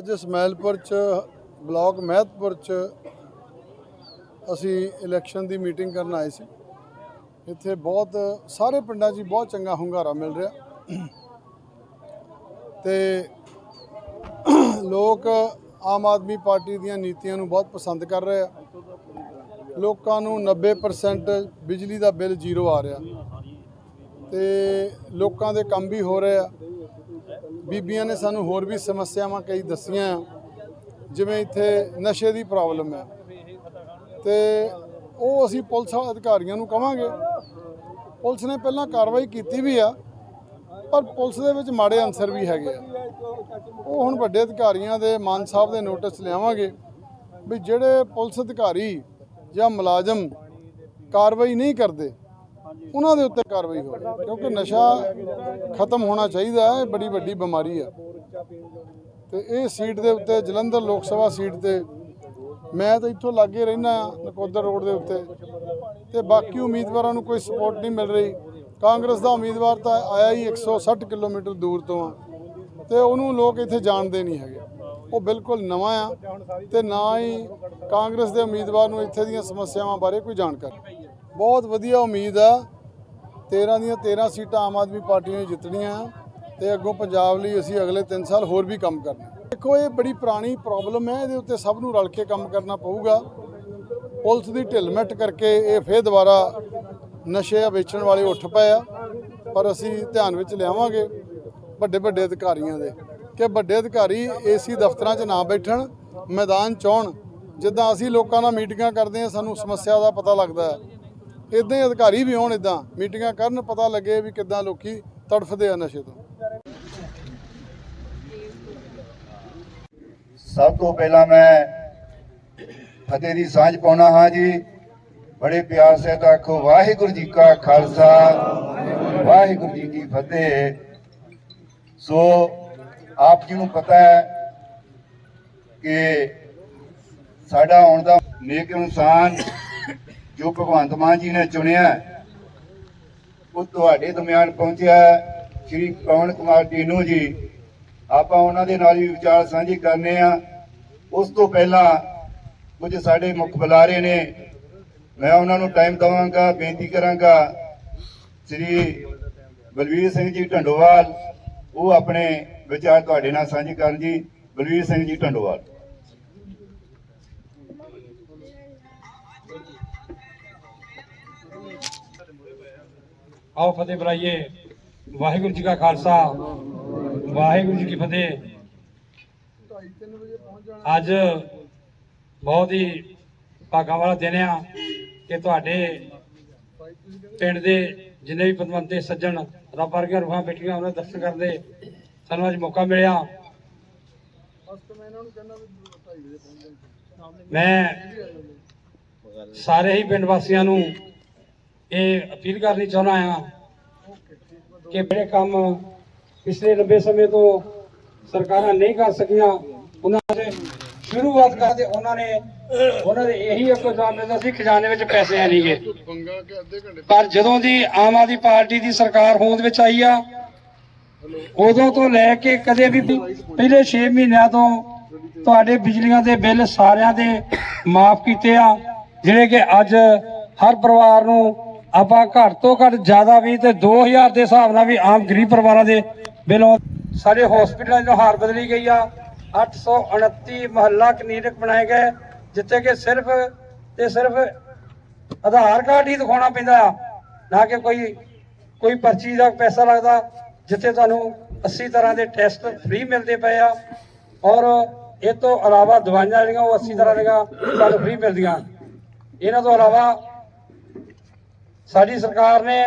ਅੱਜ ਸਮੈਲਪੁਰ ਚ, ਬਲਾਕ ਮਹਿਤਪੁਰ ਚ ਅਸੀਂ ਇਲੈਕਸ਼ਨ ਦੀ ਮੀਟਿੰਗ ਕਰਨ ਆਏ ਸੀ। ਇੱਥੇ ਬਹੁਤ, ਸਾਰੇ ਪਿੰਡਾਂ 'ਚ ਹੀ ਬਹੁਤ ਚੰਗਾ ਹੁੰਗਾਰਾ ਮਿਲ ਰਿਹਾ। ਤੇ ਲੋਕ ਆਮ ਆਦਮੀ ਪਾਰਟੀ ਦੀਆਂ ਨੀਤੀਆਂ ਨੂੰ ਬਹੁਤ ਪਸੰਦ ਕਰ ਰਹੇ ਆ। ਲੋਕਾਂ ਨੂੰ 90% ਬਿਜਲੀ ਦਾ ਬਿੱਲ ਜ਼ੀਰੋ ਆ ਰਿਹਾ। ਤੇ ਲੋਕਾਂ ਦੇ ਕੰਮ ਵੀ ਹੋ ਰਹੇ ਆ। ਬੀਬੀਆਂ ਨੇ ਸਾਨੂੰ ਹੋਰ ਵੀ ਸਮੱਸਿਆਵਾਂ ਕਈ ਦੱਸੀਆਂ ਆ। ਜਿਵੇਂ ਇੱਥੇ ਨਸ਼ੇ ਦੀ ਪ੍ਰੋਬਲਮ ਹੈ ਤੇ ਉਹ ਅਸੀਂ ਪੁਲਿਸ ਅਧਿਕਾਰੀਆਂ ਨੂੰ ਕਵਾਂਗੇ। ਪੁਲਿਸ ਨੇ ਪਹਿਲਾਂ ਕਾਰਵਾਈ ਕੀਤੀ ਵੀ ਆ, ਪਰ ਪੁਲਿਸ ਦੇ ਵਿੱਚ ਮਾੜੇ ਅਨਸਰ ਵੀ ਹੈਗੇ ਆ। ਉਹ ਹੁਣ ਵੱਡੇ ਅਧਿਕਾਰੀਆਂ ਦੇ, ਮਾਨ ਸਾਹਿਬ ਦੇ ਨੋਟਿਸ ਲਿਆਵਾਂਗੇ ਵੀ ਜਿਹੜੇ ਪੁਲਿਸ ਅਧਿਕਾਰੀ ਜਾਂ ਮੁਲਾਜ਼ਮ ਕਾਰਵਾਈ ਨਹੀਂ ਕਰਦੇ ਉਹਨਾਂ ਦੇ ਉੱਤੇ ਕਾਰਵਾਈ ਹੋਵੇ ਕਿਉਂਕਿ ਨਸ਼ਾ ਖਤਮ ਹੋਣਾ ਚਾਹੀਦਾ ਹੈ, ਇਹ ਬੜੀ ਵੱਡੀ ਬਿਮਾਰੀ ਆ ਤੇ ਇਹ ਸੀਟ ਦੇ ਉੱਤੇ, ਜਲੰਧਰ ਲੋਕ ਸਭਾ ਸੀਟ ਤੇ ਮੈਂ ਤਾਂ ਇੱਥੋਂ ਲਾਗੇ ਰਹਿਣਾ ਨਕੋਦਰ ਰੋਡ ਦੇ ਉੱਤੇ। ਤੇ ਬਾਕੀ ਉਮੀਦਵਾਰਾਂ ਨੂੰ ਕੋਈ ਸਪੋਰਟ ਨਹੀਂ ਮਿਲ ਰਹੀ। ਕਾਂਗਰਸ ਦਾ ਉਮੀਦਵਾਰ ਤਾਂ ਆਇਆ ਹੀ 160 ਕਿਲੋਮੀਟਰ ਦੂਰ ਤੋਂ ਆ। ਤੇ ਉਹਨੂੰ ਲੋਕ ਇੱਥੇ ਜਾਣਦੇ ਨਹੀਂ ਹੈਗੇ। ਉਹ ਬਿਲਕੁਲ ਨਵਾਂ ਆ ਤੇ ਨਾ ਹੀ ਕਾਂਗਰਸ ਦੇ ਉਮੀਦਵਾਰ ਨੂੰ ਇੱਥੇ ਦੀਆਂ ਸਮੱਸਿਆਵਾਂ ਬਾਰੇ ਕੋਈ ਜਾਣਕਾਰੀ। ਬਹੁਤ ਵਧੀਆ ਉਮੀਦ ਆ। 13 ਦੀਆਂ 13 ਸੀਟਾਂ ਆਮ ਆਦਮੀ ਪਾਰਟੀ ਨੇ ਜਿੱਤਣੀਆਂ ਆ ਤੇ ਅੱਗੋਂ ਪੰਜਾਬ ਲਈ ਅਸੀਂ ਅਗਲੇ 3 ਸਾਲ ਹੋਰ ਵੀ ਕੰਮ ਕਰਨਾ। ਦੇਖੋ, ਇਹ ਬੜੀ ਪੁਰਾਣੀ ਪ੍ਰੋਬਲਮ ਹੈ, ਇਹਦੇ ਉੱਤੇ ਸਭ ਨੂੰ ਰਲ ਕੇ ਕੰਮ ਕਰਨਾ ਪਊਗਾ। ਪੁਲਿਸ ਦੀ ਢਿੱਲਮਿੱਟ ਕਰਕੇ ਇਹ ਫੇਰ ਦੁਬਾਰਾ ਨਸ਼ੇ ਵੇਚਣ ਵਾਲੇ ਉੱਠ ਪਏ ਆ, ਪਰ ਅਸੀਂ ਧਿਆਨ ਵਿੱਚ ਲਿਆਵਾਂਗੇ ਵੱਡੇ ਵੱਡੇ ਅਧਿਕਾਰੀਆਂ ਦੇ ਕਿ ਵੱਡੇ ਅਧਿਕਾਰੀ ਏਸੀ ਦਫ਼ਤਰਾਂ 'ਚ ਨਾ ਬੈਠਣ, ਮੈਦਾਨ 'ਚ ਜਿੱਦਾਂ ਅਸੀਂ ਲੋਕਾਂ ਨਾਲ ਮੀਟਿੰਗਾਂ ਕਰਦੇ ਹਾਂ, ਸਾਨੂੰ ਸਮੱਸਿਆ ਦਾ ਪਤਾ ਲੱਗਦਾ ਹੈ। ਇਦਾਂ ਹੀ ਅਧਿਕਾਰੀ ਵੀ ਹੋਣ ਇਦਾਂ ਮੀਟਿੰਗਾਂ ਕਰਨ ਪਤਾ ਲੱਗੇ ਵੀ ਕਿੱਦਾਂ ਲੋਕੀ ਤੜਫਦੇ ਆ ਨਸ਼ੇ ਤੋਂ। ਸਭ ਤੋਂ ਪਹਿਲਾਂ ਮੈਂ ਫਤਿਹ ਦੀ ਸਾਂਝ ਪਾਉਣਾ ਹਾਂ ਜੀ। ਬੜੇ ਪਿਆਰ ਸਹਿਤ ਆਖੋ, ਵਾਹਿਗੁਰੂ ਜੀ ਕਾ ਖਾਲਸਾ, ਵਾਹਿਗੁਰੂ ਜੀ ਕੀ ਫਤਿਹ। ਸੋ ਆਪ ਜੀ ਨੂੰ ਪਤਾ ਹੈ ਕਿ ਸਾਡਾ ਆਉਣ ਦਾ ਨੇਕ ਇਨਸਾਨ ਜੋ ਭਗਵੰਤ ਮਾਨ ਜੀ ਨੇ ਚੁਣਿਆ ਉਹ ਤੁਹਾਡੇ ਦਰਮਿਆਨ ਪਹੁੰਚਿਆ ਸ਼੍ਰੀ ਪਵਨ ਕੁਮਾਰ ਟੀਨੂ ਜੀ। ਆਪਾਂ ਉਹਨਾਂ ਦੇ ਨਾਲ ਵੀ ਵਿਚਾਰ ਸਾਂਝੇ ਕਰਨੇ ਆ। ਉਸ ਤੋਂ ਪਹਿਲਾਂ ਕੁਝ ਸਾਡੇ ਮੁੱਖ ਬੁਲਾਰੇ ਨੇ, ਮੈਂ ਉਹਨਾਂ ਨੂੰ ਟਾਈਮ ਦਵਾਂਗਾ, ਬੇਨਤੀ ਕਰਾਂਗਾ। ਸ੍ਰੀ ਬਲਵੀਰ ਸਿੰਘ ਜੀ ਢੰਡੋਵਾਲ, ਉਹ ਆਪਣੇ ਵਿਚਾਰ ਤੁਹਾਡੇ ਨਾਲ ਸਾਂਝੇ ਕਰਨ ਜੀ। ਬਲਵੀਰ ਸਿੰਘ ਜੀ ਢੰਡੋਵਾਲ। ਆਓ ਫਤਿਹ ਬੁਲਾਈਏ। ਵਾਹਿਗੁਰੂ ਜੀ ਕਾ ਖਾਲਸਾ, ਵਾਹਿਗੁਰੂ ਜੀ ਕੀ ਫਤਿਹ। ਅੱਜ ਬਹੁਤ ਹੀ ਭਾਗਾਂ ਵਾਲਾ ਦਿਨ ਆ ਕਿ ਤੁਹਾਡੇ ਪਿੰਡ ਦੇ ਜਿੰਨੇ ਵੀ ਪਤਵੰਤੇ ਸੱਜਣ, ਰੱਬ ਵਰਗੀਆਂ ਰੂਹਾਂ ਬੈਠੀਆਂ, ਉਹਨਾਂ ਦੇ ਦਰਸ਼ਨ ਕਰਦੇ ਸਾਨੂੰ ਅੱਜ ਮੌਕਾ ਮਿਲਿਆ। ਮੈਂ ਸਾਰੇ ਹੀ ਪਿੰਡ ਵਾਸੀਆਂ ਨੂੰ ਇਹ ਅਪੀਲ ਕਰਨੀ ਚਾਹੁੰਦਾ ਆ ਕਿ ਜਿਹੜੇ ਕੰਮ ਪਿਛਲੇ ਲੰਬੇ ਸਮੇਂ ਤੋਂ ਸਰਕਾਰਾਂ ਨਹੀਂ ਕਰ ਸਕੀਆਂ, ਉਹਨਾਂ ਦੇ ਸ਼ੁਰੂਆਤ ਕਰਦੇ ਉਹਨਾਂ ਨੇ, ਉਹਨਾਂ ਦੇ ਇਹੀ ਇੱਕੋ ਜਵਾਬ ਮਿਲਦਾ ਸੀ ਖਜ਼ਾਨੇ ਵਿੱਚ ਪੈਸੇ ਹੈ ਨਹੀਂਗੇ। ਪਰ ਜਦੋਂ ਦੀ ਆਮ ਆਦਮੀ ਪਾਰਟੀ ਦੀ ਸਰਕਾਰ ਹੋਂਦ ਵਿੱਚ ਆਈ ਆ, ਉਦੋਂ ਤੋਂ ਲੈ ਕੇ ਕਦੇ ਵੀ ਪਹਿਲੇ 6 ਮਹੀਨਿਆਂ ਤੋਂ ਤੁਹਾਡੇ ਬਿਜਲੀਆਂ ਦੇ ਬਿੱਲ ਸਾਰਿਆਂ ਦੇ ਮਾਫ ਕੀਤੇ ਆ, ਜਿਹੜੇ ਕਿ ਅੱਜ ਹਰ ਪਰਿਵਾਰ ਨੂੰ ਆਪਾਂ ਘੱਟ ਤੋਂ ਘੱਟ ਜ਼ਿਆਦਾ ਵੀ ਤੇ 2000 ਦੇ ਹਿਸਾਬ ਨਾਲ ਵੀ ਆਮ ਗਰੀਬ ਪਰਿਵਾਰਾਂ ਦੇ ਬਿੱਲ ਸਾਡੇ ਹਸਪੀਟਲਾਂ ਦੀ ਹਾਰ ਬਦਲੀ ਗਈ ਆ। 829 ਮਹੱਲਾ ਕਲੀਨਿਕ ਬਣਾਏ ਗਏ, ਜਿੱਥੇ ਕਿ ਸਿਰਫ ਤੇ ਸਿਰਫ ਆਧਾਰ ਕਾਰਡ ਹੀ ਦਿਖਾਉਣਾ ਪੈਂਦਾ ਆ, ਨਾ ਕਿ ਕੋਈ ਕੋਈ ਪਰਚੀ ਦਾ ਪੈਸਾ ਲੱਗਦਾ, ਜਿੱਥੇ ਤੁਹਾਨੂੰ 80 ਤਰ੍ਹਾਂ ਦੇ ਟੈਸਟ ਫ੍ਰੀ ਮਿਲਦੇ ਪਏ ਆ। ਔਰ ਇਹ ਤੋਂ ਇਲਾਵਾ ਦਵਾਈਆਂ ਜਿਹੜੀਆਂ ਉਹ 80 ਤਰ੍ਹਾਂ ਦੀਆਂ ਤੁਹਾਨੂੰ ਫ੍ਰੀ ਮਿਲਦੀਆਂ। ਇਹਨਾਂ ਤੋਂ ਇਲਾਵਾ ਸਾਡੀ ਸਰਕਾਰ ਨੇ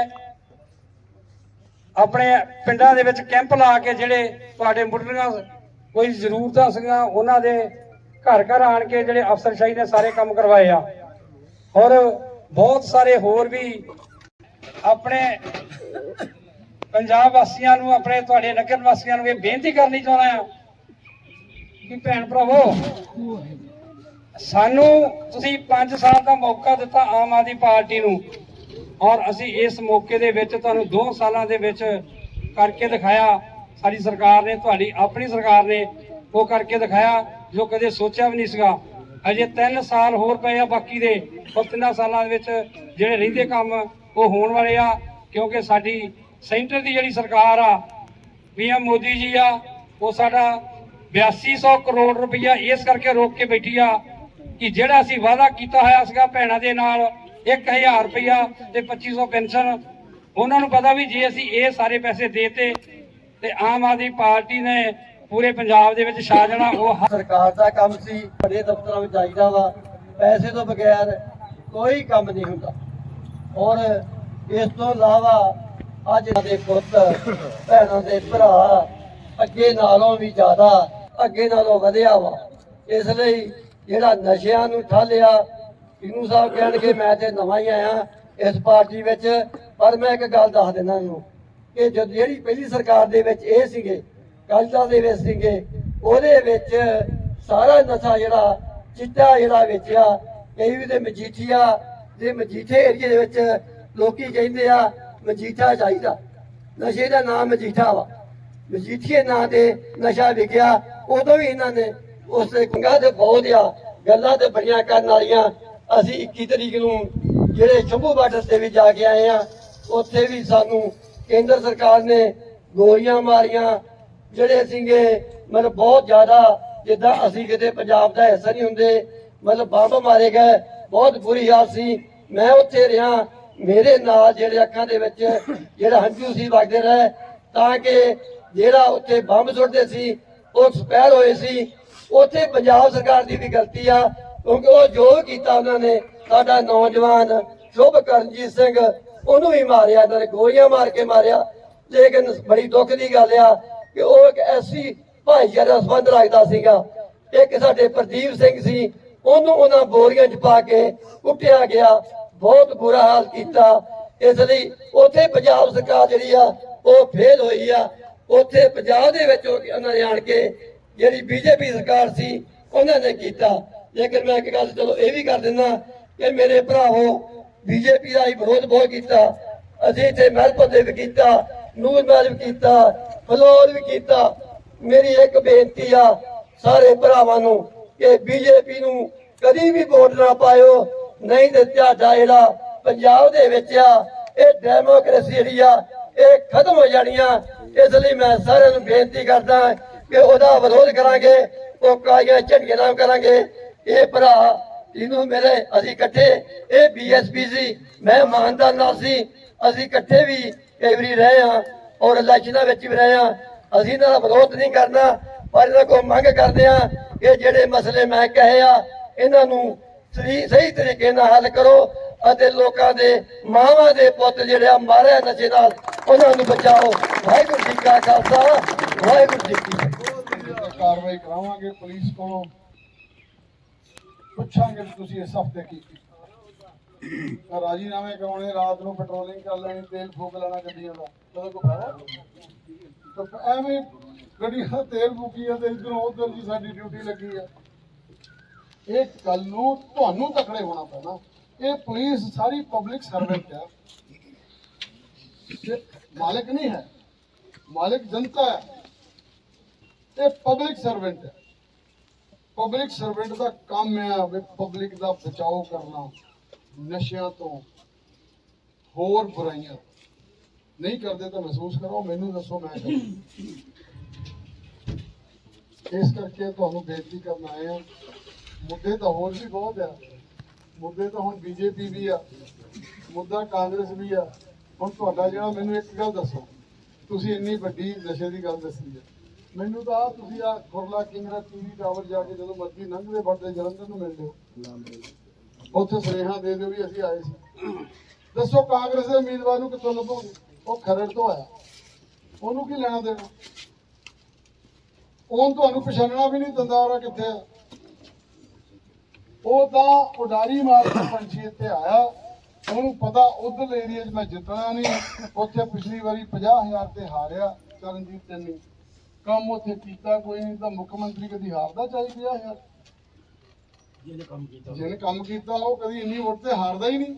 ਆਪਣੇ ਪਿੰਡਾਂ ਦੇ ਵਿੱਚ ਕੈਂਪ ਲਾ ਕੇ ਜਿਹੜੇ ਤੁਹਾਡੇ ਮੁੱਢਲੀਆਂ ਕੋਈ ਜ਼ਰੂਰਤਾਂ ਸੀਗੀਆਂ, ਉਹਨਾਂ ਦੇ ਘਰ ਘਰ ਆਣ ਕੇ ਜਿਹੜੇ ਅਫਸਰਸ਼ਾਹੀ ਨੇ ਸਾਰੇ ਕੰਮ ਕਰਵਾਏ ਆ। ਔਰ ਬਹੁਤ ਸਾਰੇ ਹੋਰ ਵੀ ਆਪਣੇ ਪੰਜਾਬ ਵਾਸੀਆਂ ਨੂੰ, ਆਪਣੇ ਤੁਹਾਡੇ ਨਗਰ ਵਾਸੀਆਂ ਨੂੰ ਇਹ ਬੇਨਤੀ ਕਰਨੀ ਚਾਹੁੰਦਾ ਆ ਕਿ ਭੈਣ ਭਰਾਵੋ, ਸਾਨੂੰ ਤੁਸੀਂ 5 ਸਾਲ ਦਾ ਮੌਕਾ ਦਿੱਤਾ ਆਮ ਆਦਮੀ ਪਾਰਟੀ ਨੂੰ। ਔਰ ਅਸੀਂ ਇਸ ਮੌਕੇ ਦੇ ਵਿੱਚ ਤੁਹਾਨੂੰ 2 ਸਾਲਾਂ ਦੇ ਵਿੱਚ ਕਰਕੇ ਦਿਖਾਇਆ। ਸਾਡੀ ਸਰਕਾਰ ਨੇ, ਤੁਹਾਡੀ, ਆਪਣੀ ਸਰਕਾਰ ਨੇ ਉਹ ਕਰਕੇ ਦਿਖਾਇਆ, ਜੋ ਕਦੇ ਸੋਚਿਆ ਵੀ ਨਹੀਂ ਸੀਗਾ। ਅਜੇ 3 ਸਾਲ ਹੋਰ ਪਏ ਆ ਬਾਕੀ ਦੇ। ਉਹ ਤਿੰਨਾਂ ਸਾਲਾਂ ਦੇ ਵਿੱਚ ਜਿਹੜੇ ਰਹਿੰਦੇ ਕੰਮ ਉਹ ਹੋਣ ਵਾਲੇ ਆ, ਕਿਉਂਕਿ ਸਾਡੀ ਸੈਂਟਰ ਦੀ ਜਿਹੜੀ ਸਰਕਾਰ ਆ, ਪੀਐਮ ਮੋਦੀ ਜੀ ਆ, ਉਹ ਸਾਡਾ 8200 ਕਰੋੜ ਰੁਪਈਆ ਇਸ ਕਰਕੇ ਰੋਕ ਕੇ ਬੈਠੀ ਆ ਕਿ ਜਿਹੜਾ ਅਸੀਂ ਵਾਅਦਾ ਕੀਤਾ ਹੋਇਆ ਸੀਗਾ ਭੈਣਾਂ ਦੇ ਨਾਲ 1000 ਰੁਪਈਆ ਤੇ 2500 ਪੈਨਸ਼ਨ। ਉਹਨਾਂ ਨੂੰ ਪਤਾ ਵੀ ਜੇ ਅਸੀਂ ਇਹ ਸਾਰੇ ਪੈਸੇ ਦੇਤੇ ਤੇ ਆਮ ਆਦਮੀ ਪਾਰਟੀ ਨੇ ਪੂਰੇ ਪੰਜਾਬ ਦੇ ਵਿੱਚ ਛਾ ਜਾਣਾ, ਉਹ ਸਰਕਾਰ ਦਾ ਕੰਮ ਸੀ ਬੜੇ ਦਫ਼ਤਰਾਂ ਵਿੱਚ ਜਾਈਦਾ ਵਾ। ਪੈਸੇ ਤੋਂ ਬਗੈਰ ਕੋਈ ਕੰਮ ਨਹੀਂ ਹੁੰਦਾ। ਔਰ ਇਸ ਤੋਂ ਇਲਾਵਾ ਅੱਜ ਦੇ ਪੁੱਤ, ਭੈਣਾਂ ਦੇ ਭਰਾ ਅੱਗੇ ਨਾਲੋਂ ਵੀ ਜ਼ਿਆਦਾ, ਅੱਗੇ ਨਾਲੋਂ ਵਧਿਆ ਵਾ। ਇਸ ਲਈ ਜਿਹੜਾ ਨਸ਼ਿਆਂ ਨੂੰ ਠਾਲਿਆ ਇਹਨੂੰ ਸਾਹਿਬ ਕਹਿਣਗੇ, ਮੈਂ ਤੇ ਨਵਾਂ ਹੀ ਆਇਆ ਇਸ ਪਾਰਟੀ ਵਿੱਚ, ਪਰ ਮੈਂ ਇੱਕ ਗੱਲ ਦੱਸ ਦਿੰਦਾ ਇਹਨੂੰ ਕਿ ਜਦ ਜਿਹੜੀ ਪਹਿਲੀ ਸਰਕਾਰ ਦੇ ਵਿੱਚ ਇਹ ਸੀਗੇ ਕਾਲਜਾ ਦੇ ਵਿੱਚ ਸੀਗੇ, ਉਹਦੇ ਵਿੱਚ ਸਾਰਾ ਨਸ਼ਾ ਜਿਹੜਾ, ਚਿੱਟਾ ਜਿਹੜਾ ਵੇਚਿਆ, ਕਈ ਵੀ ਤੇ ਮਜੀਠੀਆ ਦੇ ਮਜੀਠੇ ਏਰੀਏ ਦੇ ਵਿੱਚ ਲੋਕੀ ਕਹਿੰਦੇ ਆ, ਮਜੀਠਾ ਚਾਹੀਦਾ। ਨਸ਼ੇ ਦਾ ਨਾਮ ਮਜੀਠਾ ਵਾ। ਮਜੀਠੀਏ ਨਾਂ ਤੇ ਨਸ਼ਾ ਵਿਕਿਆ, ਉਦੋਂ ਵੀ ਇਹਨਾਂ ਨੇ ਉਸ ਦੇ ਕੰਗਾ ਤੇ ਬਹੁਤ ਆ, ਗੱਲਾਂ ਤੇ ਬੜੀਆਂ ਕਰਨ ਵਾਲੀਆਂ ਅਸੀਂ 21 ਤਰੀਕ ਨੂੰ ਜਿਹੜੇ ਸ਼ੰਭੂ ਬਾਰਡਰ ਤੇ ਵੀ ਜਾ ਕੇ ਆਏ ਆ ਉੱਥੇ ਵੀ ਸਾਨੂੰ ਕੇਂਦਰ ਸਰਕਾਰ ਨੇ ਗੋਲੀਆਂ ਮਾਰੀਆਂ। ਜਿਹੜੇ ਸੀਗੇ, ਮਤਲਬ ਬਹੁਤ ਜ਼ਿਆਦਾ, ਜਿੱਦਾਂ ਅਸੀਂ ਕਿਤੇ ਪੰਜਾਬ ਦਾ ਹਿੱਸਾ ਨਹੀਂ ਹੁੰਦੇ, ਮਤਲਬ ਬੰਬ ਮਾਰੇ ਗਏ, ਬਹੁਤ ਬੁਰੀ ਹਾਲਤ ਸੀ। ਮੈਂ ਉੱਥੇ ਰਿਹਾ, ਮੇਰੇ ਨਾਲ ਜਿਹੜੇ ਅੱਖਾਂ ਦੇ ਵਿੱਚ ਜਿਹੜਾ ਹੰਝੂ ਸੀ ਵਗਦੇ ਰਹੇ, ਤਾਂ ਕਿ ਜਿਹੜਾ ਉੱਥੇ ਬੰਬ ਸੁੱਟਦੇ ਸੀ, ਉਹ ਸਪੈਰ ਹੋਏ ਸੀ। ਉੱਥੇ ਪੰਜਾਬ ਸਰਕਾਰ ਦੀ ਵੀ ਗਲਤੀ ਆ ਕਿਉਂਕਿ ਉਹ ਜੋ ਵੀ ਕੀਤਾ ਉਹਨਾਂ ਨੇ। ਸਾਡਾ ਨੌਜਵਾਨ ਸ਼ੁਭ ਕਰਨਜੀਤ ਸਿੰਘ, ਉਹਨੂੰ ਵੀ ਮਾਰਿਆ, ਇਹਨਾਂ ਨੇ ਗੋਲੀਆਂ ਮਾਰ ਕੇ ਮਾਰਿਆ। ਲੇਕਿਨ ਬੜੀ ਦੁੱਖ ਦੀ ਗੱਲ ਆ ਕਿ ਉਹ ਇੱਕ ਐਸੀ ਭਾਈਚਾਰੇ ਦਾ ਸੰਬੰਧ ਰੱਖਦਾ ਸੀਗਾ। ਇੱਕ ਸਾਡੇ ਪ੍ਰਦੀਪ ਸਿੰਘ ਸੀ, ਉਹਨੂੰ ਉਹਨਾਂ ਬੋਰੀਆਂ 'ਚ ਪਾ ਕੇ ਕੁੱਟਿਆ ਗਿਆ। ਬਹੁਤ ਬੁਰਾ ਹਾਲ ਕੀਤਾ। ਇਸ ਲਈ ਉੱਥੇ ਪੰਜਾਬ ਸਰਕਾਰ ਜਿਹੜੀ ਆ, ਉਹ ਫੇਲ ਹੋਈ ਆ। ਉੱਥੇ ਪੰਜਾਬ ਦੇ ਵਿੱਚ ਉਹ- ਉਹਨਾਂ ਨੇ ਆਣ ਕੇ ਜਿਹੜੀ ਬੀਜੇਪੀ ਸਰਕਾਰ ਸੀ, ਉਹਨਾਂ ਨੇ ਕੀਤਾ। ਲੇਕਿਨ ਮੈਂ ਇੱਕ ਗੱਲ ਚਲੋ ਇਹ ਵੀ ਕਰ ਦਿੰਦਾ ਕਿ ਮੇਰੇ ਭਰਾਵੋ, ਬੀਜੇਪੀ ਦਾ ਹੀ ਵਿਰੋਧ ਬਹੁਤ ਕੀਤਾ। ਅਸੀਂ ਇੱਥੇ ਮਹਿਲਪੁਰ ਦੇ ਵੀ ਕੀਤਾ, ਨੂਰ ਵੀ ਕੀਤਾ, ਫਲੋਰ ਵੀ ਕੀਤਾ। ਮੇਰੀ ਇੱਕ ਬੇਨਤੀ ਆ ਸਾਰੇ ਭਰਾਵਾਂ ਨੂੰ ਕਿ ਬੀਜੇਪੀ ਨੂੰ ਕਦੀ ਵੀ ਵੋਟ ਨਾ ਪਾਇਓ। ਨਹੀਂ ਤੇ ਤੁਹਾਡਾ ਜਿਹੜਾ ਪੰਜਾਬ ਦੇ ਵਿੱਚ ਆ, ਇਹ ਡੈਮੋਕ੍ਰੇਸੀ ਜਿਹੜੀ ਆ, ਇਹ ਖਤਮ ਹੋ ਜਾਣੀ ਆ। ਇਸ ਲਈ ਮੈਂ ਸਾਰਿਆਂ ਨੂੰ ਬੇਨਤੀ ਕਰਦਾ ਕਿ ਉਹਦਾ ਵਿਰੋਧ ਕਰਾਂਗੇ, ਉਹ ਕਾਲੀਆਂ ਝੰਡੀਆਂ ਨਾਲ ਕਰਾਂਗੇ। ਇਹ ਭਰਾ ਇਹਨੂੰ ਮੇਰੇ, ਅਸੀਂ ਇਕੱਠੇ, ਇਹ ਬੀਐਸਪੀ ਸੀ, ਮੈਂ ਇਮਾਨਦਾਰ ਨਾਲ ਸੀ, ਅਸੀਂ ਇਕੱਠੇ ਵੀ ਕਈ ਵਾਰੀ ਰਹੇ ਹਾਂ ਔਰ ਇਲੈਕਸ਼ਨਾਂ ਵਿੱਚ ਵੀ ਰਹੇ ਹਾਂ। ਅਸੀਂ ਇਹਨਾਂ ਦਾ ਵਿਰੋਧ ਨਹੀਂ ਕਰਨਾ, ਪਰ ਇਹਨਾਂ ਕੋਲ ਮੰਗ ਕਰਦੇ ਹਾਂ ਕਿ ਜਿਹੜੇ ਮਸਲੇ ਮੈਂ ਕਹੇ ਆ, ਇਹਨਾਂ ਨੂੰ ਸਹੀ ਸਹੀ ਤਰੀਕੇ ਨਾਲ ਹੱਲ ਕਰੋ ਅਤੇ ਲੋਕਾਂ ਦੇ ਮਾਵਾਂ ਦੇ ਪੁੱਤ ਜਿਹੜੇ ਆ, ਮਾਰਿਆ ਨਸ਼ੇ ਨਾਲ, ਉਹਨਾਂ ਨੂੰ ਬਚਾਓ। ਵਾਹਿਗੁਰੂ ਜੀ ਕਾ ਖਾਲਸਾ, ਵਾਹਿਗੁਰੂ ਜੀ ਕੀ ਕਾਰਵਾਈ ਕਰਾਵਾਂਗੇ ਪੁਲਿਸ ਕੋਲੋਂ। ਪੁੱਛਾਂਗੇ ਵੀ ਤੁਸੀਂ ਇਸ ਹਫ਼ਤੇ ਕੀ ਕੀਤਾ। ਰਾਜੀਨਾਮੇ ਕਰਾਉਣੇ, ਰਾਤ ਨੂੰ ਪੈਟਰੋਲਿੰਗ ਕਰ ਲੈਣੀ, ਤੇਲ ਫੂਕ ਲੈਣਾ ਗੱਡੀਆਂ ਦਾ। ਕਦੋਂ ਕੋ ਫਾਇਦਾ? ਤਾਂ ਐਵੇਂ ਗੱਡੀਆਂ ਦਾ ਤੇਲ ਫੂਕੀ ਆ ਤੇ ਇਧਰੋਂ ਉਧਰ ਜੀ ਸਾਡੀ ਡਿਊਟੀ ਲੱਗੀ ਆ। ਇਹ ਗੱਲ ਨੂੰ ਤੁਹਾਨੂੰ ਤਕੜੇ ਹੋਣਾ ਪੈਣਾ। ਇਹ ਪੁਲਿਸ ਸਾਰੀ ਪਬਲਿਕ ਸਰਵੈਂਟ ਹੈ ਇਹ ਮਾਲਕ ਨਹੀਂ ਹੈ। ਮਾਲਕ ਜਨਤਾ ਹੈ। ਇਹ ਪਬਲਿਕ ਸਰਵੈਂਟ ਹੈ। ਪਬਲਿਕ ਸਰਵੈਂਟ ਦਾ ਕੰਮ ਆ ਵੀ ਪਬਲਿਕ ਦਾ ਬਚਾਓ ਕਰਨਾ, ਨਸ਼ਿਆਂ ਤੋਂ ਹੋਰ ਬੁਰਾਈਆਂ। ਨਹੀਂ ਕਰਦੇ ਤਾਂ ਮਹਿਸੂਸ ਕਰੋ, ਮੈਨੂੰ ਦੱਸੋ ਮੈਂ ਇਸ ਕਰਕੇ ਤੁਹਾਨੂੰ ਬੇਨਤੀ ਕਰਨ ਆਏ ਆ ਮੁੱਦੇ ਤਾਂ ਹੋਰ ਵੀ ਬਹੁਤ ਆ। ਮੁੱਦੇ ਤਾਂ ਹੁਣ ਬੀਜੇਪੀ ਵੀ ਆ, ਮੁੱਦਾ ਕਾਂਗਰਸ ਵੀ ਆ। ਹੁਣ ਤੁਹਾਡਾ ਜਿਹੜਾ ਮੈਨੂੰ ਇੱਕ ਗੱਲ ਦੱਸੋ, ਤੁਸੀਂ ਇੰਨੀ ਵੱਡੀ ਨਸ਼ੇ ਦੀ ਗੱਲ ਦੱਸੀ ਹੈ ਮੈਨੂੰ ਤਾਂ ਆਹ ਤੁਸੀਂ ਆ ਖੁਰਲਾ ਕਿੰਗਰਾ ਟੀਵੀ ਟਾਵਰ ਜਾ ਕੇ ਜਦੋਂ ਮਰਜ਼ੀ ਲੰਘਦੇ ਵੜਦੇ ਜਲੰਧਰ ਨੂੰ ਮਿਲ ਉੱਥੇ ਸੁਨੇਹਾ ਦੇ ਦਿਓ ਵੀ ਅਸੀਂ ਆਏ ਸੀ। ਦੱਸੋ ਕਾਂਗਰਸ ਦੇ ਉਮੀਦਵਾਰ ਨੂੰ ਕਿੱਥੋਂ ਲੱਭੋਗੇ? ਉਹ ਖਰੜ ਤੋਂ ਆਇਆ। ਉਹਨੂੰ ਕੀ ਲੈਣਾ ਦੇਣਾ? ਉਹਨ ਤੁਹਾਨੂੰ ਪਛਾਣਨਾ ਵੀ ਨਹੀਂ ਦਿੰਦਾ ਉਹਦਾ ਕਿੱਥੇ ਆ। ਉਹ ਤਾਂ ਉਡਾਰੀ ਮਾਰ ਕੇ ਪੰਛੀ ਇੱਥੇ ਆਇਆ। ਉਹਨੂੰ ਪਤਾ ਉਧਰ ਏਰੀਆ 'ਚ ਮੈਂ ਜਿੱਤਣਾ ਨਹੀਂ। ਉੱਥੇ ਪਿਛਲੀ ਵਾਰੀ 50000 ਤੇ ਹਾਰਿਆ ਚਰਨਜੀਤ ਚੰਨੀ। ਕੰਮ ਉੱਥੇ ਕੀਤਾ ਕੋਈ ਨਹੀਂ ਤਾਂ ਮੁੱਖ ਮੰਤਰੀ ਕਦੀ ਹਾਰਦਾ ਚਾਹੀ 50000 ਜਿਹਨੇ ਕੰਮ ਕੀਤਾ ਉਹ ਕਦੀ ਇੰਨੀ ਵੋਟ ਤੇ ਹਾਰਦਾ ਹੀ ਨਹੀਂ।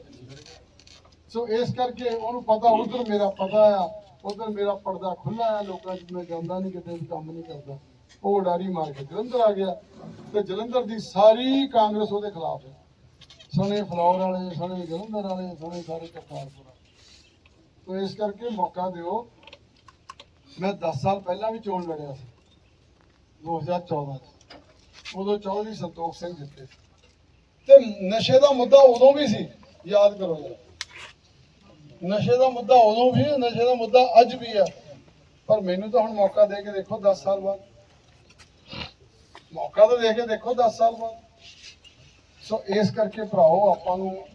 ਸੋ ਇਸ ਕਰਕੇ ਉਹਨੂੰ ਪਤਾ ਉਧਰ ਮੇਰਾ ਪਤਾ ਆ ਉਧਰ ਮੇਰਾ ਪਰਦਾ ਖੁੱਲਾ ਆ ਲੋਕਾਂ 'ਚ ਮੈਂ ਜਾਂਦਾ ਨਹੀਂ ਕਿਤੇ ਕੰਮ ਨਹੀਂ ਕਰਦਾ। ਉਹ ਉਡਾਰੀ ਮਾਰ ਕੇ ਜਲੰਧਰ ਆ ਗਿਆ। ਤੇ ਜਲੰਧਰ ਦੀ ਸਾਰੀ ਕਾਂਗਰਸ ਉਹਦੇ ਖਿਲਾਫ ਹੈ। ਸਣੇ ਫਲੌਰ ਵਾਲੇ ਸਣੇ ਜਲੰਧਰ ਵਾਲੇ ਸਣੇ ਸਾਰੇ ਕਰਤਾਰਪੁਰ ਤੋ ਇਸ ਕਰਕੇ ਮੌਕਾ ਦਿਓ ਮੈਂ 10 ਸਾਲ ਪਹਿਲਾਂ ਵੀ ਚੋਣ ਲੜਿਆ ਸੀ 2014 ਚ। ਉਦੋਂ ਚੌਧਰੀ ਸੰਤੋਖ ਸਿੰਘ ਜਿੱਤੇ ਸੀ। ਤੇ ਨਸ਼ੇ ਦਾ ਮੁੱਦਾ ਉਦੋਂ ਵੀ ਸੀ, ਯਾਦ ਕਰੋ ਜਰਾ। ਨਸ਼ੇ ਦਾ ਮੁੱਦਾ ਉਦੋਂ ਵੀ ਨਸ਼ੇ ਦਾ ਮੁੱਦਾ ਅੱਜ ਵੀ ਹੈ। ਪਰ ਮੈਨੂੰ ਤਾਂ ਹੁਣ ਮੌਕਾ ਦੇ ਕੇ ਦੇਖੋ 10 ਸਾਲ ਬਾਅਦ। ਮੌਕਾ ਤਾਂ ਦੇ ਕੇ ਦੇਖੋ 10 ਸਾਲ ਬਾਅਦ। ਸੋ ਇਸ ਕਰਕੇ ਭਰਾਓ ਆਪਾਂ ਨੂੰ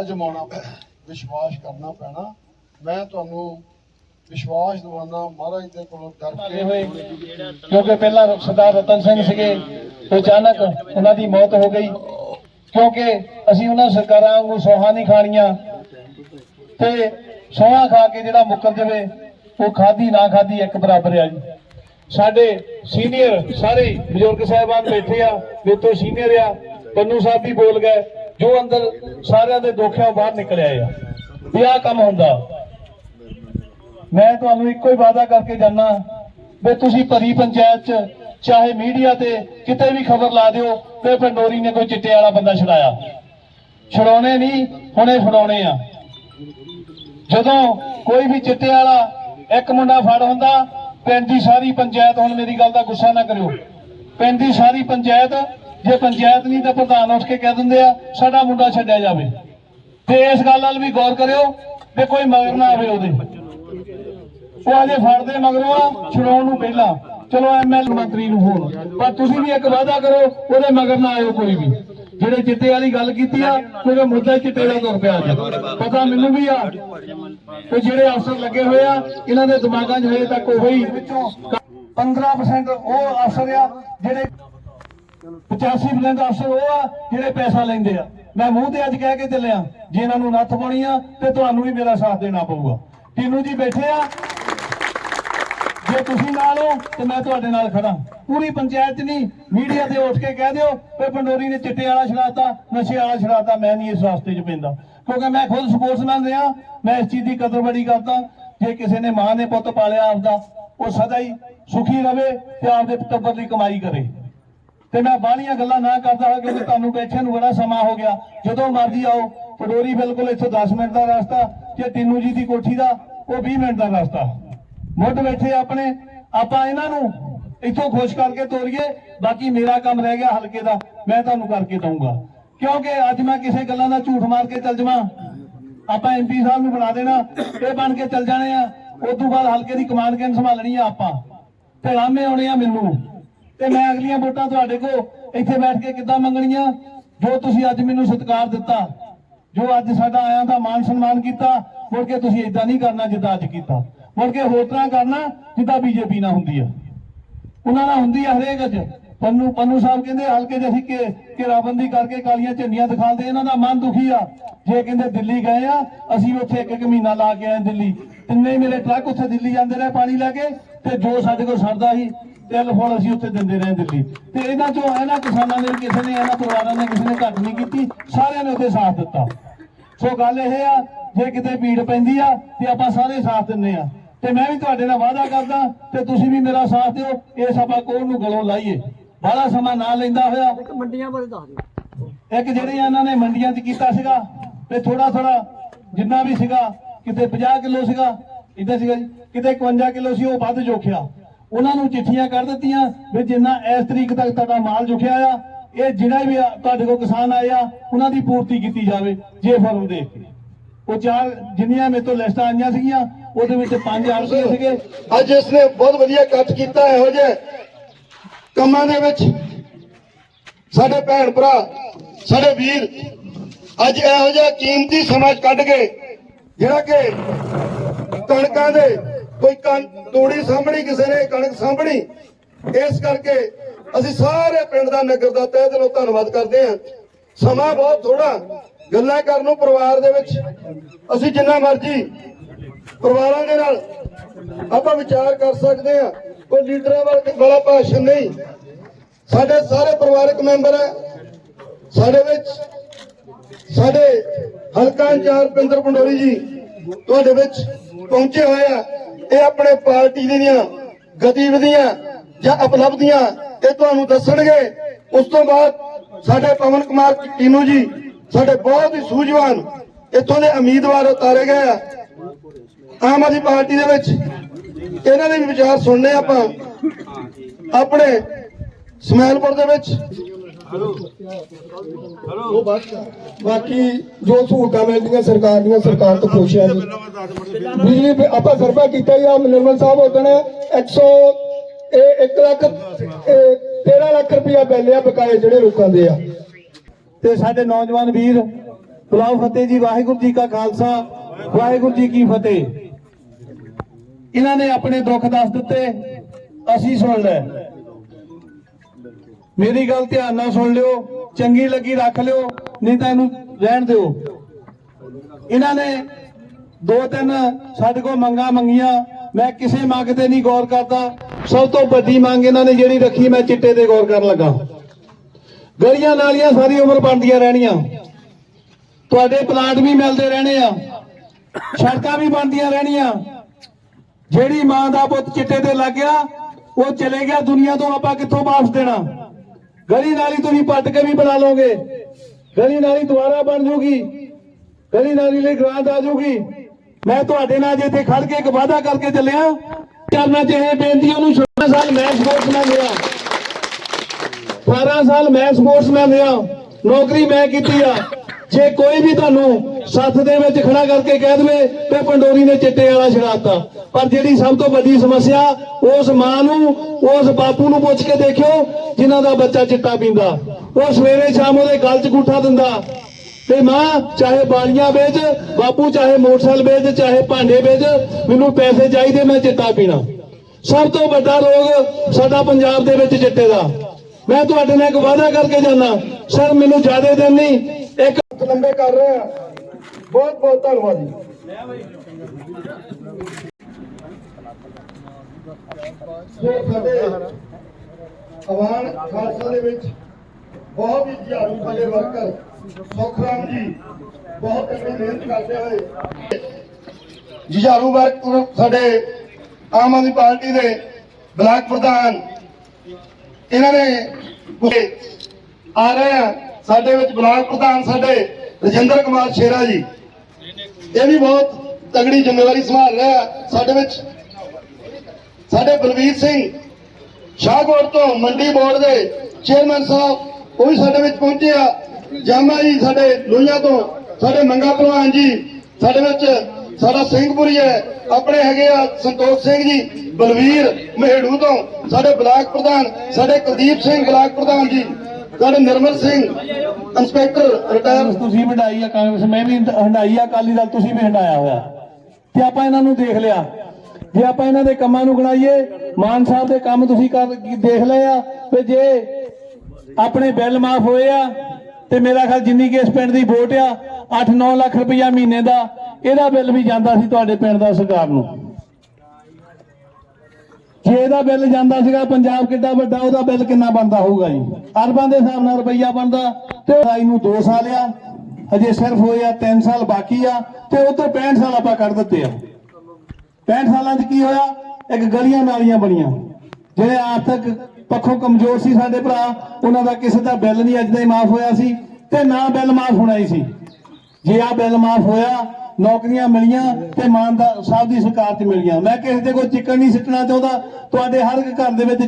ਅਜਮਾਉਣਾ ਪੈਣਾ, ਵਿਸ਼ਵਾਸ ਕਰਨਾ ਪੈਣਾ। ਮੈਂ ਤੁਹਾਨੂੰ ਵਿਸ਼ਵਾਸ ਦਿਵਾਉਣਾ ਮਹਾਰਾਜ ਦੇ ਕੋਲੋਂ ਡਰ ਕੇ। ਹੋਏ, ਕਿਉਂਕਿ ਪਹਿਲਾਂ ਸਰਦਾਰ ਰਤਨ ਸਿੰਘ ਸੀਗੇ ਅਚਾਨਕ ਉਹਨਾਂ ਦੀ ਮੌਤ ਹੋ ਗਈ। ਕਿਉਂਕਿ ਅਸੀਂ ਉਹਨਾਂ ਸਰਕਾਰਾਂ ਵਾਂਗੂ ਸੋਹਾਂ ਨਹੀਂ ਖਾਣੀਆਂ। ਤੇ ਸੋਹਾਂ ਖਾ ਕੇ ਜਿਹੜਾ ਮੁੱਕਰ ਜਾਵੇ, ਉਹ ਖਾਦੀ ਨਾ ਖਾਦੀ ਇੱਕ ਬਰਾਬਰ ਆ ਜੀ। ਸਾਡੇ ਸੀਨੀਅਰ ਸਾਰੇ ਬਜ਼ੁਰਗ ਸਾਹਿਬਾਨ ਬੈਠੇ ਆ, ਮੇਰੇ ਸੀਨੀਅਰ ਆ, ਪੰਨੂ ਸਾਹਿਬ ਵੀ ਬੋਲ ਗਏ, ਜੋ ਅੰਦਰ ਸਾਰਿਆਂ ਦੇ ਦੋਖਿਆਂ ਬਾਹਰ ਨਿਕਲ ਆਏ ਆ। ਵੀ ਆਹ ਕੰਮ ਹੁੰਦਾ। ਮੈਂ ਤੁਹਾਨੂੰ ਇੱਕੋ ਹੀ ਵਾਅਦਾ ਕਰਕੇ ਜਾਣਾ ਵੀ ਤੁਸੀਂ ਭਰੀ ਪੰਚਾਇਤ ਚ, ਚਾਹੇ ਮੀਡੀਆ ਤੇ ਕਿਤੇ ਵੀ ਖਬਰ ਲਾ ਦਿਓ, ਤੇ ਪੰਡੋਰੀ ਨੇ ਕੋਈ ਚਿੱਟੇ ਵਾਲਾ ਬੰਦਾ ਛਡਾਇਆ। ਛਡਾਉਣੇ ਨਹੀਂ, ਹੁਣੇ ਫੜਾਉਣੇ ਆ। ਜਦੋਂ ਕੋਈ ਵੀ ਚਿੱਟੇ ਵਾਲਾ ਇੱਕ ਮੁੰਡਾ ਫੜ ਹੁੰਦਾ, ਪਿੰਡ ਦੀ ਸਾਰੀ ਪੰਚਾਇਤ, ਹੁਣ ਮੇਰੀ ਗੱਲ ਦਾ ਗੁੱਸਾ ਨਾ ਕਰਿਓ। ਪਿੰਡ ਦੀ ਸਾਰੀ ਪੰਚਾਇਤ, ਜੇ ਪੰਚਾਇਤ ਨਹੀਂ ਤਾਂ ਪ੍ਰਧਾਨ ਉੱਠ ਕੇ ਕਹਿ ਦਿੰਦੇ ਆ, ਸਾਡਾ ਮੁੰਡਾ ਛੱਡਿਆ ਜਾਵੇ। ਤੇ ਇਸ ਗੱਲ ਨਾਲ ਵੀ ਗੌਰ ਕਰਿਓ ਵੀ ਕੋਈ ਮਗਰ ਨਾ ਆਵੇ ਉਹਦੇ। ਉਹ ਅਜੇ ਫੜਦੇ ਮਗਰੋਂ ਆ, ਛੁਡਾਉਣ ਨੂੰ ਪਹਿਲਾਂ। ਚਲੋ ਐਮਐਲ ਮੰਤਰੀ ਨੂੰ ਹੋਣ ਪਰ ਤੁਸੀਂ ਵੀ ਇੱਕ ਵਾਅਦਾ ਕਰੋ, ਉਹਦੇ ਮਗਰ ਨਾ ਆਇਓ ਕੋਈ ਵੀ। ਜਿਹੜੇ ਚਿੱਟੇ ਵਾਲੀ ਗੱਲ ਕੀਤੀ ਆ ਕਿਉਂਕਿ ਮੁੱਦਾ ਚਿੱਟੇ ਦਾ ਤੁਰ ਪਿਆ ਪਤਾ ਮੈਨੂੰ ਵੀ ਆ ਤੇ ਜਿਹੜੇ ਅਫਸਰ ਲੱਗੇ ਹੋਏ ਆ, ਇਹਨਾਂ ਦੇ ਦਿਮਾਗਾਂ 'ਚ ਹਜੇ ਤੱਕ ਉਹੀ 15% ਉਹ ਅਫਸਰ ਆ, ਜਿਹੜੇ 85% ਅਫਸਰ ਉਹ ਆ, ਜਿਹੜੇ ਪੈਸਾ ਲੈਂਦੇ ਆ। ਮੈਂ ਮੂੰਹ ਤੇ ਅੱਜ ਕਹਿ ਕੇ ਚੱਲਿਆ, ਜੇ ਇਹਨਾਂ ਨੂੰ ਨੱਥ ਪਾਉਣੀ ਆ, ਤੇ ਤੁਹਾਨੂੰ ਵੀ ਮੇਰਾ ਸਾਥ ਦੇਣਾ ਪਊਗਾ। ਟੀਨੂ ਜੀ ਬੈਠੇ ਆ। ਜੇ ਤੁਸੀਂ ਨਾਲ ਹੋ, ਤੇ ਮੈਂ ਤੁਹਾਡੇ ਨਾਲ ਖੜਾ। ਪੂਰੀ ਪੰਚਾਇਤ 'ਚ ਨਹੀਂ, ਮੀਡੀਆ ਤੇ ਉੱਠ ਕੇ ਕਹਿ ਦਿਓ ਵੀ ਪੰਡੋਰੀ ਨੇ ਚਿੱਟੇ ਵਾਲਾ ਛੜਾਤਾ ਨਸ਼ੇ ਵਾਲਾ ਛੜਾਤਾ ਮੈਂ ਨਹੀਂ ਇਸ ਰਾਸਤੇ 'ਚ ਪੈਂਦਾ। ਕਿਉਂਕਿ ਮੈਂ ਖੁਦ ਸਪੋਰਟਸਮੈਨ ਰਿਹਾ, ਮੈਂ ਇਸ ਚੀਜ਼ ਦੀ ਕਦਰ ਬੜੀ ਕਰਦਾ। ਜੇ ਕਿਸੇ ਨੇ ਮਾਂ ਨੇ ਪੁੱਤ ਪਾਲਿਆ ਆਪਦਾ, ਉਹ ਸਦਾ ਹੀ ਸੁਖੀ ਰਵੇ ਤੇ ਆਪਦੇ ਟੱਬਰ ਦੀ ਕਮਾਈ ਕਰੇ। ਤੇ ਮੈਂ ਬਾਹਲੀਆਂ ਗੱਲਾਂ ਨਾ ਕਰਦਾ ਹਾਂ ਕਿਉਂਕਿ ਤੁਹਾਨੂੰ ਬੈਠਿਆਂ ਨੂੰ ਬੜਾ ਸਮਾਂ ਹੋ ਗਿਆ। ਜਦੋਂ ਮਰਜ਼ੀ ਆਓ, ਪਡੋਰੀ ਬਿਲਕੁਲ ਇੱਥੋਂ 10 ਮਿੰਟ ਦਾ ਰਸਤਾ ਤੇ ਟਿੰਨੂ ਜੀ ਦੀ ਕੋਠੀ ਦਾ, ਉਹ 20 ਮਿੰਟ ਦਾ ਰਸਤਾ। ਮੁੱਢ ਬੈਠੇ ਆਪਣੇ, ਆਪਾਂ ਇਹਨਾਂ ਨੂੰ ਇੱਥੋਂ ਖੁਸ਼ ਕਰਕੇ ਤੋਰੀਏ, ਬਾਕੀ ਮੇਰਾ ਕੰਮ ਰਹਿ ਗਿਆ ਹਲਕੇ ਦਾ, ਮੈਂ ਤੁਹਾਨੂੰ ਕਰਕੇ ਦਊਂਗਾ। ਕਿਉਂਕਿ ਅੱਜ ਮੈਂ ਕਿਸੇ ਗੱਲਾਂ ਦਾ ਝੂਠ ਮਾਰ ਕੇ ਚੱਲ ਜਾਵਾਂ। ਆਪਾਂ ਐਮਪੀ ਸਾਹਿਬ ਨੂੰ ਬਣਾ ਦੇਣਾ, ਇਹ ਬਣ ਕੇ ਚੱਲ ਜਾਣੇ ਆ। ਉਸ ਤੋਂ ਬਾਅਦ ਹਲਕੇ ਦੀ ਕਮਾਨ ਕਿਨ ਸੰਭਾਲਣੀ ਆ ਆਪਾਂ? ਤੇ ਰਾਮੇ ਆਉਣੇ ਆ ਮੈਨੂੰ। ਤੇ ਮੈਂ ਅਗਲੀਆਂ ਵੋਟਾਂ ਤੁਹਾਡੇ ਕੋ ਇੱਥੇ ਬੈਠ ਕੇ ਕਿੱਦਾਂ ਮੰਗਣੀਆਂ? ਜੋ ਤੁਸੀਂ ਅੱਜ ਮੈਨੂੰ ਸਤਿਕਾਰ ਦਿੱਤਾ, ਜੋ ਅੱਜ ਸਾਡਾ ਆਇਆਂ ਦਾ ਮਾਨ ਸਨਮਾਨ ਕੀਤਾ, ਮੁੜ ਕੇ ਤੁਸੀਂ ਇਦਾਂ ਨਹੀਂ ਕਰਨਾ ਜਿੱਦਾਂ ਅੱਜ ਕੀਤਾ। ਮੁੜ ਕੇ ਹੋਰ ਤਰ੍ਹਾਂ ਕਰਨਾ, ਜਿੱਦਾਂ ਬੀਜੇਪੀ ਨਾਲ ਹੁੰਦੀ ਆ। ਉਹਨਾਂ ਨਾਲ ਹੁੰਦੀ ਆ ਹਰੇਕ ਚ। ਪੰਨੂ ਪੰਨੂ ਸਾਹਿਬ ਕਹਿੰਦੇ, ਹਲਕੇ ਚ ਅਸੀਂ ਕਿ ਘੇਰਾਬੰਦੀ ਕਰਕੇ ਕਾਲੀਆਂ ਝੰਡੀਆਂ ਦਿਖਾਉਂਦੇ, ਇਹਨਾਂ ਦਾ ਮਨ ਦੁਖੀ ਆ। ਜੇ ਕਹਿੰਦੇ ਦਿੱਲੀ ਗਏ ਆ, ਅਸੀਂ ਉੱਥੇ ਇੱਕ ਇੱਕ ਮਹੀਨਾ ਲਾ ਕੇ ਆਏ ਦਿੱਲੀ। ਤਿੰਨੇ ਮੇਰੇ ਟਰੱਕ ਉੱਥੇ ਦਿੱਲੀ ਜਾਂਦੇ ਰਹੇ ਪਾਣੀ ਲੈ ਕੇ, ਤੇ ਜੋ ਸਾਡੇ ਕੋਲ ਸਰਦਾ ਸੀ ਤਿਲ ਫੁੱਲ ਅਸੀਂ ਉੱਥੇ ਦਿੰਦੇ ਰਹੇ ਦਿੱਲੀ। ਤੇ ਇਹਨਾਂ ਚੋਂ ਇਹਨਾਂ ਕਿਸਾਨਾਂ ਨੇ, ਕਿਸੇ ਨੇ ਇਹਨਾਂ ਪਰਿਵਾਰਾਂ ਨੇ ਕਿਸੇ ਨੇ ਘੱਟ ਨਹੀਂ ਕੀਤੀ, ਸਾਰਿਆਂ ਨੇ ਉੱਥੇ ਸਾਥ ਦਿੱਤਾ। ਸੋ ਗੱਲ ਇਹ ਆ, ਜੇ ਕਿਤੇ ਭੀੜ ਪੈਂਦੀ ਆ, ਤੇ ਆਪਾਂ ਸਾਰੇ ਸਾਥ ਦਿੰਨੇ ਆ। ਤੇ ਮੈਂ ਵੀ ਤੁਹਾਡੇ ਨਾਲ ਵਾਅਦਾ ਕਰਦਾ ਤੇ ਤੁਸੀਂ ਵੀ ਮੇਰਾ ਸਾਥ ਦਿਓ। ਇਸ ਆਪਾਂ ਕੋਲ ਨੂੰ ਗਲੋਂ ਲਾਈਏ। ਬੜਾ ਸਮਾਂ ਨਾ ਲੈਂਦਾ ਹੋਇਆ। ਇੱਕ ਮੰਡੀਆਂ ਬਾਰੇ ਦੱਸ ਦਿਓ। ਇੱਕ ਜਿਹੜੀਆਂ ਇਹਨਾਂ ਨੇ ਮੰਡੀਆਂ 'ਚ ਕੀਤਾ ਸੀਗਾ ਤੇ ਥੋੜਾ ਥੋੜਾ ਜਿੰਨਾ ਵੀ ਸੀਗਾ ਕਿਤੇ 50 ਕਿਲੋ ਸੀਗਾ ਇਦਾਂ ਸੀਗਾ ਜੀ? ਕਿਤੇ 51 ਕਿਲੋ ਸੀ ਉਹ ਵੱਧ ਜੋਖਿਆ। ਉਹਨਾਂ ਨੂੰ ਚਿੱਠੀਆਂ ਕਰ ਦਿੱਤੀਆਂ ਵੀ ਜਿੰਨਾ ਇਸ ਤਰੀਕ ਤੱਕ ਤੁਹਾਡਾ ਮਾਲ ਜੁਖਿਆ ਆ ਇਹ ਜਿਹੜਾ ਵੀ ਤੁਹਾਡੇ ਕੋਲ ਕਿਸਾਨ ਆਏ ਆ ਉਹਨਾਂ ਦੀ ਪੂਰਤੀ ਕੀਤੀ ਜਾਵੇ ਜੇ ਫਰਮ ਦੇਖ ਕੇ। ਉਹ ਚਾਰ ਜਿੰਨੀਆਂ ਮੇਰੇ ਤੋਂ ਲਿਸਟਾਂ ਆਈਆਂ ਸੀਗੀਆਂ ਉਹਦੇ ਵਿੱਚ ਪੰਜ ਆਰਸੀ ਸੀਗੇ। ਅੱਜ ਇਸ ਨੇ ਬਹੁਤ ਵਧੀਆ ਕੱਟ ਕੀਤਾ ਇਹੋ ਜਿਹੇ ਕੰਮਾਂ ਦੇ ਵਿੱਚ। ਸਾਡੇ ਭੈਣ ਭਰਾ, ਸਾਡੇ ਵੀਰ, ਅੱਜ ਇਹੋ ਜਿਹਾ ਕੀਮਤੀ ਸਮਾਂ ਕੱਢ ਕੇ, ਜਿਹੜਾ ਕਿ ਕਣਕਾਂ ਦੇ ਕੋਈ ਤੋੜੀ ਸਾਂਭਣੀ, ਕਿਸੇ ਨੇ ਕਣਕ ਸਾਂਭਣੀ, ਇਸ ਕਰਕੇ ਅਸੀਂ ਸਾਰੇ ਪਿੰਡ ਦਾ ਨਗਰ ਦਾ ਤਹਿ ਦਿਲੋਂ ਧੰਨਵਾਦ ਕਰਦੇ ਹਾਂ। ਸਮਾਂ ਬਹੁਤ ਥੋੜਾ ਗੱਲਾਂ ਕਰਨ ਨੂੰ ਪਰਿਵਾਰ ਦੇ ਵਿੱਚ। ਅਸੀਂ ਜਿੰਨਾ ਮਰਜ਼ੀ ਪਰਿਵਾਰਾਂ ਦੇ ਨਾਲ ਆਪਾਂ ਵਿਚਾਰ ਕਰ ਸਕਦੇ ਹਾਂ, ਕੋਈ ਲੀਡਰਾਂ ਵਾਲਾ ਵਾਲਾ ਭਾਸ਼ਣ ਨਹੀਂ। ਸਾਡੇ ਸਾਰੇ ਪਰਿਵਾਰਕ ਮੈਂਬਰ ਹੈ, ਸਾਡੇ ਵਿੱਚ ਸਾਡੇ ਹਲਕਾ ਇੰਚਾਰਜ ਪਿੰਦਰ ਪੰਡੋਰੀ ਜੀ ਤੁਹਾਡੇ ਵਿੱਚ ਪਹੁੰਚੇ ਹੋਏ ਆ। ਇਹ ਆਪਣੇ ਪਾਰਟੀ ਦੀਆਂ ਗਤੀਵਿਧੀਆਂ ਜਾਂ ਉਪਲਬਧੀਆਂ ਇਹ ਤੁਹਾਨੂੰ ਦੱਸਣਗੇ। ਉਸ ਤੋਂ ਬਾਅਦ ਸਾਡੇ ਪਵਨ ਕੁਮਾਰ ਟੀਨੂ ਜੀ, ਸਾਡੇ ਬਹੁਤ ਹੀ ਸੂਝਵਾਨ ਇੱਥੋਂ ਦੇ ਉਮੀਦਵਾਰ ਉਤਾਰੇ ਗਏ ਆ। ਆਮ ਆਦਮੀ ਪਾਰਟੀ ਦੇ ਵਿੱਚ ਇਹਨਾਂ ਦੇ ਵੀ ਵਿਚਾਰ ਸੁਣਨੇ ਆਪਾਂ। ਆਪਣੇ ਸਮੈਲਪੁਰ ਦੇ ਵਿੱਚ। ਬਾਕੀ ਜੋ ਸਹੂਲਤਾਂ ਮਿਲਦੀਆਂ ਸਰਕਾਰ ਦੀਆਂ, ਸਰਕਾਰ ਤੋਂ ਪੁੱਛਿਆ ਜੀ। ਬਿਜਲੀ ਆਪਾਂ ਸਰਵਾ ਕੀਤਾ ਜੀ ਆ, ਨਿਰਮਲ ਸਾਹਿਬ ਉਦਣ 100 ਇਹ 1 ਲੱਖ, ਇਹ 13 ਲੱਖ ਰੁਪਇਆ ਬਿੱਲ ਆ ਬਕਾਏ ਜਿਹੜੇ ਲੋਕਾਂ ਦੇ ਆ। ਤੇ ਸਾਡੇ ਨੌਜਵਾਨ ਵੀਰ, ਬੁਲਾਓ ਫਤਿਹ ਜੀ, ਵਾਹਿਗੁਰੂ ਜੀ ਕਾ ਖਾਲਸਾ, ਵਾਹਿਗੁਰੂ ਜੀ ਕੀ ਫਤਿਹ। ਇਹਨਾਂ ਨੇ ਆਪਣੇ ਦੁੱਖ ਦੱਸ ਦਿੱਤੇ, ਅਸੀਂ ਸੁਣ ਲੈ ਮੇਰੀ ਗੱਲ ਧਿਆਨ ਨਾਲ ਸੁਣ ਲਿਓ, ਚੰਗੀ ਲੱਗੀ ਰੱਖ ਲਿਓ, ਨਹੀਂ ਤਾਂ ਇਹਨੂੰ ਰਹਿਣ ਦਿਓ। ਇਹਨਾਂ ਨੇ ਦੋ ਤਿੰਨ ਸਾਡੇ ਕੋਲ ਮੰਗਾਂ ਮੰਗੀਆਂ, ਮੈਂ ਕਿਸੇ ਮੰਗ ਤੇ ਨਹੀਂ ਗੌਰ ਕਰਦਾ। ਸਭ ਤੋਂ ਵੱਡੀ ਮੰਗ ਇਹਨਾਂ ਨੇ ਜਿਹੜੀ ਰੱਖੀ, ਮੈਂ ਚਿੱਟੇ ਤੇ ਗੌਰ ਕਰਨ ਲੱਗਾ। ਗਲੀਆਂ ਨਾਲੀਆਂ ਸਾਰੀ ਉਮਰ ਬਣਦੀਆਂ ਰਹਿਣੀਆਂ। ਤੁਹਾਡੇ ਪਲਾਂਟ ਵੀ ਮਿਲਦੇ ਰਹਿਣੇ ਆ, ਸੜਕਾਂ ਵੀ ਬਣਦੀਆਂ ਰਹਿਣੀਆਂ। ਜਿਹੜੀ ਮਾਂ ਦਾ ਪੁੱਤ ਚਿੱਟੇ ਤੇ ਲੱਗ ਗਿਆ, ਉਹ ਚਲੇ ਗਿਆ ਦੁਨੀਆ ਤੋਂ ਆਪਾਂ ਕਿੱਥੋਂ ਵਾਪਸ ਦੇਣਾ? ਗਲੀ ਨਾਲੀ ਤੁਸੀਂ ਪੱਟ ਕੇ ਵੀ ਬਣਾ ਲਓਗੇ। ਗਲੀ ਨਾਲੀ ਦੁਬਾਰਾ ਬਣ ਜੂਗੀ। ਗਲੀ ਨਾਲੀ ਲਈ ਗ੍ਰਾਂਟ ਆ ਜੂਗੀ। ਮੈਂ ਤੁਹਾਡੇ ਨਾਲ ਜੇ ਇੱਥੇ ਖੜ ਕੇ ਇੱਕ ਵਾਅਦਾ ਕਰਕੇ ਚੱਲਿਆ ਕਰਨਾ ਚਾਹੇ ਬੇਨਤੀ ਉਹਨੂੰ 16 ਸਾਲ ਮੈਂ ਸਪੋਰਟਸਮੈਨ ਰਿਹਾ। 12 ਸਾਲ ਮੈਂ ਸਪੋਰਟਸਮੈਨ ਰਿਹਾ। ਨੌਕਰੀ ਮੈਂ ਕੀਤੀ ਆ। ਜੇ ਕੋਈ ਵੀ ਤੁਹਾਨੂੰ ਸੱਥ ਦੇ ਵਿੱਚ ਖੜਾ ਕਰਕੇ ਕਹਿ ਦੇਵੇ ਤੇ ਪੰਡੋਰੀ ਨੇ ਚਿੱਟੇ ਵਾਲਾ ਛੜਾਤਾ। ਪਰ ਜਿਹੜੀ ਸਭ ਤੋਂ ਵੱਡੀ ਸਮੱਸਿਆ, ਉਸ ਮਾਂ ਨੂੰ, ਉਸ ਬਾਪੂ ਨੂੰ ਪੁੱਛ ਕੇ ਦੇਖਿਓ, ਜਿਨ੍ਹਾਂ ਦਾ ਬੱਚਾ ਚਿੱਟਾ ਪੀਂਦਾ। ਉਹ ਸਵੇਰੇ ਸ਼ਾਮ ਉਹਦੇ ਗਲ 'ਚ ਗੂਠਾ ਦਿੰਦਾ। ਤੇ ਮਾਂ, ਚਾਹੇ ਬਾਲੀਆਂ ਵੇਚ, ਬਾਪੂ ਚਾਹੇ ਮੋਟਰਸਾਈਕਲ ਵੇਚ, ਚਾਹੇ ਭਾਂਡੇ ਵੇਚ, ਮੈਨੂੰ ਪੈਸੇ ਚਾਹੀਦੇ, ਮੈਂ ਚਿੱਟਾ ਪੀਣਾ। ਸਭ ਤੋਂ ਵੱਡਾ ਰੋਗ ਸਾਡਾ ਪੰਜਾਬ ਦੇ ਵਿੱਚ ਚਿੱਟੇ ਦਾ। ਮੈਂ ਤੁਹਾਡੇ ਨਾਲ ਇੱਕ ਵਾਅਦਾ ਕਰਕੇ ਜਾਣਾ ਸਰ, ਮੈਨੂੰ ਜ਼ਿਆਦਾ ਦਿਨ ਨਹੀਂ, ਇੱਕ ਲੰਬੇ ਕਰ ਰਿਹਾ ਬਹੁਤ ਬਹੁਤ ਧੰਨਵਾਦ ਜੀ। ਜੋ ਸਾਡੇ ਅਵਾਨ ਖਾਲਸਾ ਦੇ ਵਿੱਚ ਬਹੁਤ ਹੀ ਝਾੜੂ ਸਾਡੇ ਵਰਕਰ ਸੁਖਰਾਮ ਜੀ ਬਹੁਤ ਤਕੜੀ ਮਿਹਨਤ ਕਰਦੇ ਹੋਏ ਜੁਝਾਰੂ ਵਰਕਰ ਸਾਡੇ ਆਮ ਆਦਮੀ ਪਾਰਟੀ ਦੇ ਬਲਾਕ ਪ੍ਰਧਾਨ ਇਹਨਾਂ ਨੇ ਆ ਰਹੇ ਆ ਸਾਡੇ ਵਿੱਚ ਬਲਾਕ ਪ੍ਰਧਾਨ ਸਾਡੇ ਰਜਿੰਦਰ ਕੁਮਾਰ ਸ਼ੇਰਾ ਜੀ। ਇਹ ਵੀ ਬਹੁਤ ਤਗੜੀ ਜ਼ਿੰਮੇਵਾਰੀ ਸੰਭਾਲ ਰਹੇ ਆ ਸਾਡੇ ਵਿੱਚ। ਸਾਡੇ ਬਲਵੀਰ ਸਿੰਘ ਸ਼ਾਹਕੋਟ ਤੋਂ ਮੰਡੀ ਬੋਰਡ ਦੇ ਚੇਅਰਮੈਨ ਸਾਹਿਬ, ਉਹ ਵੀ ਸਾਡੇ ਵਿੱਚ ਪਹੁੰਚੇ ਆ। ਜਾਮਾ ਜੀ ਸਾਡੇ ਲੋਹੀਆਂ ਤੋਂ, ਸਾਡੇ ਮੰਗਾ ਪਹਿਲਵਾਨ ਜੀ, ਸਾਡੇ ਵਿੱਚ ਸਾਡਾ ਸਿੰਘਪੁਰੀ ਹੈ। ਆਪਣੇ ਹੈਗੇ ਆ ਸੰਤੋਖ ਸਿੰਘ ਜੀ, ਬਲਵੀਰ ਮਹੇੜੂ ਤੋਂ। ਸਾਡੇ ਬਲਾਕ ਪ੍ਰਧਾਨ, ਸਾਡੇ ਕੁਲਦੀਪ ਸਿੰਘ ਬਲਾਕ ਪ੍ਰਧਾਨ ਜੀ, ਸਾਡੇ ਨਿਰਮਲ ਸਿੰਘ, ਇੰਸਪੈਕਟਰ ਰਿਟਾਇਰ ਤੁਸੀਂ ਹੰਡਾਈ ਆ ਕਾਂਗਰਸ, ਮੈਂ ਵੀ ਹੰਡਾਈ ਆ, ਅਕਾਲੀ ਦਲ ਤੁਸੀਂ ਵੀ ਹੰਡਾਇਆ ਹੋਇਆ। ਤੇ ਆਪਾਂ ਇਹਨਾਂ ਨੂੰ ਦੇਖ ਲਿਆ, ਜੇ ਆਪਾਂ ਇਹਨਾਂ ਦੇ ਕੰਮਾਂ ਨੂੰ ਗਣਾਈਏ, ਮਾਨ ਸਾਹਿਬ ਦੇ ਕੰਮ ਤੁਸੀਂ ਕਰ ਦੇਖ ਲਏ ਆ, ਤੇ ਜੇ ਆਪਣੇ ਬਿੱਲ ਮਾਫ ਹੋਏ ਆ, ਤੇ ਮੇਰਾ ਖਿਆਲ ਜਿੰਨੀ ਕਿ ਇਸ ਪਿੰਡ ਦੀ ਵੋਟ ਆ 8-9 ਲੱਖ ਰੁਪਇਆ ਮਹੀਨੇ ਦਾ ਇਹਦਾ ਬਿੱਲ ਵੀ ਜਾਂਦਾ ਸੀ ਤੁਹਾਡੇ ਪਿੰਡ ਦਾ ਸਰਕਾਰ ਨੂੰ। ਜੇ ਇਹਦਾ ਬਿੱਲ ਜਾਂਦਾ ਸੀਗਾ, ਪੰਜਾਬ ਕਿੱਡਾ ਵੱਡਾ, ਉਹਦਾ ਬਿੱਲ ਕਿੰਨਾ ਬਣਦਾ ਹੋਊਗਾ ਜੀ? ਅਰਬਾਂ ਦੇ ਹਿਸਾਬ ਨਾਲ ਰੁਪਈਆ ਬਣਦਾ, ਤੇ ਲੜਾਈ ਨੂੰ 2 ਸਾਲ ਆ, ਹਜੇ ਸਿਰਫ ਹੋਇਆ ਆ 3 ਸਾਲ ਬਾਕੀ ਆ, ਤੇ ਉੱਤੇ 65 ਸਾਲ ਆਪਾਂ ਕੱਢ ਦਿੱਤੇ ਆ। 65 ਸਾਲਾਂ 'ਚ ਕੀ ਹੋਇਆ? ਇੱਕ ਗਲੀਆਂ ਨਾਲੀਆਂ ਬਣੀਆਂ। ਜਿਹੜੇ ਆਰਥਿਕ ਪੱਖੋਂ ਕਮਜ਼ੋਰ ਸੀ ਸਾਡੇ ਭਰਾ, ਉਹਨਾਂ ਦਾ ਕਿਸੇ ਦਾ ਬਿੱਲ ਨਹੀਂ, ਅੱਜ ਦਾ ਹੀ ਮਾਫ ਹੋਇਆ ਸੀ, ਤੇ ਨਾ ਬਿੱਲ ਮਾਫ ਹੋਣਾ ਹੀ ਸੀ। ਜੇ ਆ ਬਿੱਲ ਮਾਫ ਹੋਇਆ ਨੌਕਰੀਆਂ ਮਿਲੀਆਂ ਤੇ ਮਾਨ ਸਾਹਿਬ ਦੀ ਸਰਕਾਰ 'ਚ ਮਿਲੀਆਂ। ਮੈਂ ਕਿਸੇ ਦੇ ਕੋਈ ਚਿੱਕਣ ਨਹੀਂ ਸਿੱਟਣਾ ਚਾਹੁੰਦਾ। ਤੁਹਾਡੇ ਹਰ ਇੱਕ ਘਰ ਦੇ ਵਿੱਚ